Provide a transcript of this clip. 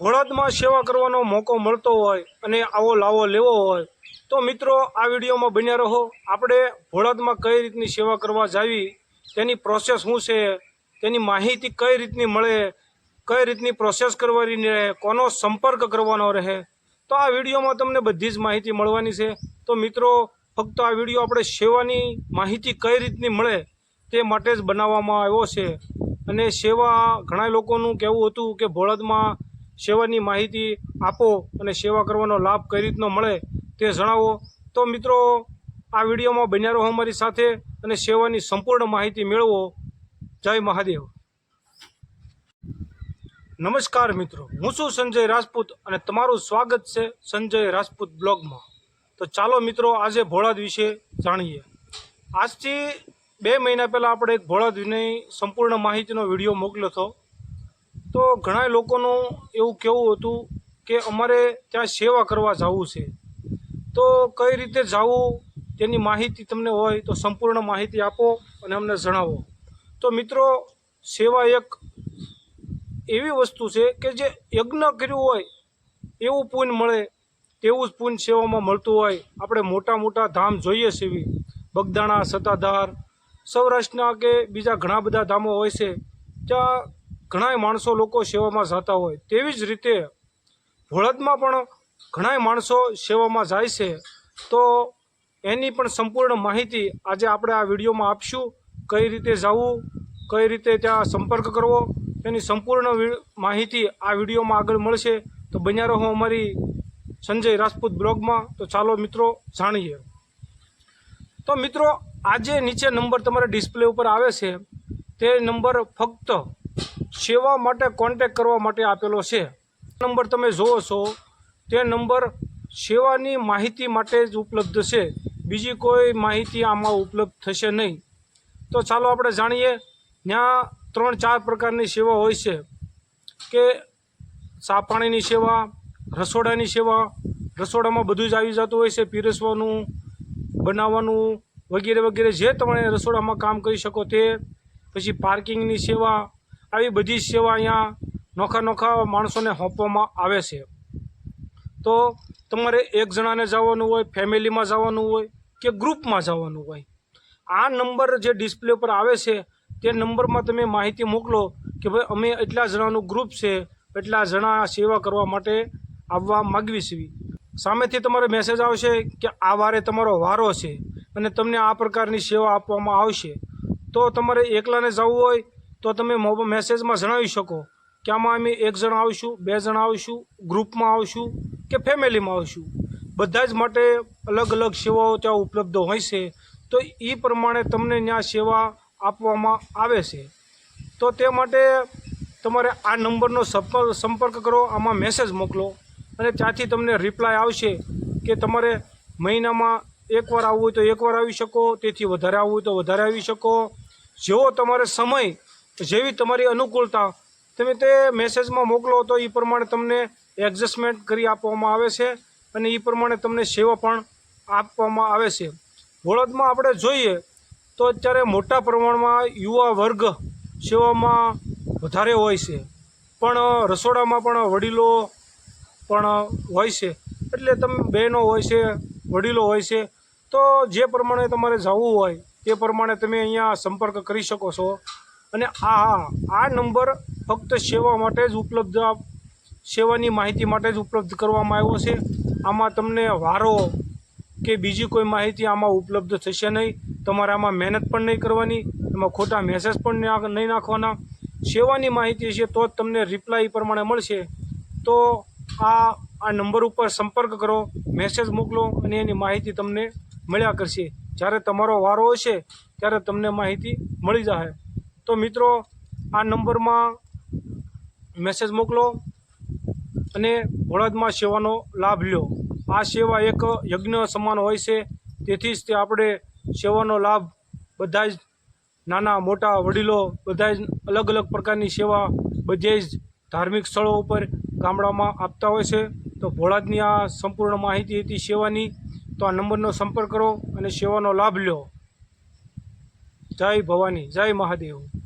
ભોળાદમાં સેવા કરવાનો મોકો મળતો હોય અને આવો લાવો લેવો હોય, તો મિત્રો, આ વિડીયોમાં બન્યા રહો. આપણે હળદમાં કઈ રીતની સેવા કરવા જાવી, તેની પ્રોસેસ શું છે, તેની માહિતી કઈ રીતની મળે, કઈ રીતની પ્રોસેસ કરવાની રહે, કોનો સંપર્ક કરવાનો રહે, તો આ વિડીયોમાં તમને બધી જ માહિતી મળવાની છે. તો મિત્રો, ફક્ત આ વીડિયો આપણે સેવાની માહિતી કઈ રીતની મળે, તે માટે જ બનાવવામાં આવ્યો છે. અને સેવા ઘણા લોકોનું કહેવું હતું કે ભોળદમાં સેવાની માહિતી આપો અને સેવા કરવાનો લાભ કઈ રીતનો મળે તે જણાવો. તો મિત્રો, આ વિડીયોમાં બન્યા રહો અમારી સાથે અને સેવાની સંપૂર્ણ માહિતી મેળવો. જય મહાદેવ. નમસ્કાર મિત્રો, હું છું સંજય રાજપૂત અને તમારું સ્વાગત છે સંજય રાજપૂત બ્લોગમાં. તો ચાલો મિત્રો, આજે ભોળાદ વિશે જાણીએ. આજથી બે મહિના પહેલાં આપણે એક ભોળાદ વિનય સંપૂર્ણ માહિતીનો વીડિયો મોકલ્યો હતો. તો ઘણા લોકોનું એવું કહેવું હતું કે અમારે ત્યાં સેવા કરવા જવું છે. તો કઈ રીતે જવું તેની માહિતી તમને હોય તો સંપૂર્ણ માહિતી આપો અને અમને જણાવો. તો મિત્રો, સેવા એક એવી વસ્તુ છે કે જે યજ્ઞ કર્યું હોય એવું પૂન મળે, તેવું જ પૂન સેવામાં મળતું હોય. આપણે મોટા મોટા ધામ જોઈએ સેવી બગદાણા, સત્તાધાર, સૌરાષ્ટ્રના કે બીજા ઘણા બધા ધામો હોય છે. ત્યાં ઘણાય માણસો લોકો સેવામાં જતા હોય તેવી જ રીતે ભોળદમાં પણ ઘણાય માણસો સેવામાં જાય છે. તો એની પણ સંપૂર્ણ માહિતી આજે આપણે આ વિડીયોમાં આપશું. કઈ રીતે જવું, કઈ રીતે ત્યાં સંપર્ક કરવો, તેની સંપૂર્ણ માહિતી આ વિડીયોમાં આગળ મળશે. તો બન્યા રહો અમારી સંજય રાજપૂત બ્લોગમાં. તો ચાલો મિત્રો જાણીએ. તો મિત્રો, આજે નીચે નંબર તમારા ડિસ્પ્લે ઉપર આવે છે. તે નંબર ફક્ત સેવા માટે કોન્ટેક કરવા માટે આપેલો છે. નંબર તમે જુઓ છો. તે નંબર સેવાની માહિતી માટે જ ઉપલબ્ધ છે. બીજી કોઈ માહિતી આમાં ઉપલબ્ધ થશે નહીં. તો ચાલો આપણે જાણીએ, ત્યાં ત્રણ ચાર પ્રકારની સેવા હોય છે. કે ચા પાણીની સેવા, રસોડાની સેવા, રસોડામાં બધું જ આવી જતું હોય છે, પીરસવાનું, બનાવવાનું વગેરે વગેરે. જે તમે રસોડામાં કામ કરી શકો તે. પછી પાર્કિંગની સેવા આવી બધી સેવા અહીંયા નોખા નોખા માણસોને સોંપવામાં આવે છે. તો તમારે એક જણાને જવાનું હોય, ફેમિલીમાં જવાનું હોય કે ગ્રુપમાં જવાનું હોય, આ નંબર જે ડિસ્પ્લે પર આવે છે, તે નંબરમાં તમે માહિતી મોકલો કે ભાઈ અમે એટલા જણાનું ગ્રુપ છે, એટલા જણા સેવા કરવા માટે આવવા માગવી છીએ સામેથી તમારે મેસેજ આવશે કે આ વારે તમારો વારો છે અને તમને આ પ્રકારની સેવા આપવામાં આવશે. તો તમારે એકલાને જવું હોય તો તમે મેસેજમાં જણાવી શકો કે આમાં અમે એક જણ આવશું, બે જણ આવીશું ગ્રુપમાં આવીશું કે ફેમિલીમાં આવીશું. બધા જ માટે અલગ અલગ સેવાઓ ત્યાં ઉપલબ્ધ હોય છે. તો એ પ્રમાણે તમને ત્યાં સેવા આપવામાં આવે છે. તો તે માટે તમારે આ નંબરનો સંપર્ક કરો, આમાં મેસેજ મોકલો અને ત્યાંથી તમને રિપ્લાય આવશે કે તમારે મહિનામાં એકવાર આવવું હોય તો એકવાર આવી શકો, તેથી વધારે આવવું હોય તો વધારે આવી શકો. જેવો તમારે સમય જેવી તમારી અનુકૂળતા તમે તે મેસેજમાં મોકલો તો એ પ્રમાણે તમને એડજસ્ટમેન્ટ કરી આપવામાં આવે છે અને એ પ્રમાણે તમને સેવા પણ આપવામાં આવે છે. વડોદમાં આપણે જોઈએ તો અત્યારે મોટા પ્રમાણમાં યુવા વર્ગ સેવામાં વધારે હોય છે. પણ રસોડામાં પણ વડીલો પણ હોય છે. એટલે તમે બહેનો હોય છે, વડીલો હોય છે, તો જે પ્રમાણે તમારે જવું હોય તે પ્રમાણે તમે અહીંયા સંપર્ક કરી શકો છો. અને આ આ નંબર ફક્ત સેવા માટે જ ઉપલબ્ધ, સેવાની માહિતી માટે જ ઉપલબ્ધ કરવામાં આવ્યો છે. આમાં તમને વારો કે બીજી કોઈ માહિતી આમાં ઉપલબ્ધ થશે નહીં. તમારે આમાં મહેનત પણ નહીં કરવાની, એમાં ખોટા મેસેજ પણ નહીં નાખવાના. સેવાની માહિતી છે તો જ તમને રિપ્લાય પ્રમાણે મળશે. તો આ આ નંબર ઉપર સંપર્ક કરો મેસેજ મોકલો અને એની માહિતી તમને મળ્યા કરશે. જ્યારે તમારો વારો હશે, ત્યારે તમને માહિતી મળી જશે તો મિત્રો, આ નંબરમાં મેસેજ મોકલો અને વળદમાં સેવાનો લાભ લ્યો. આ સેવા એક યજ્ઞ સમાન હોય છે, તેથી જ તે આપણે સેવાનો લાભ બધા જ નાના, મોટા વડીલો બધા જ અલગ અલગ પ્રકારની સેવા બધે જ ધાર્મિક સ્થળો ઉપર ગામડામાં આપતા હોય છે. તો ભોળાદની આ સંપૂર્ણ માહિતી હતી સેવાની. તો આ નંબરનો સંપર્ક કરો અને સેવાનો લાભ લ્યો. જય ભવાની જય મહાદેવ.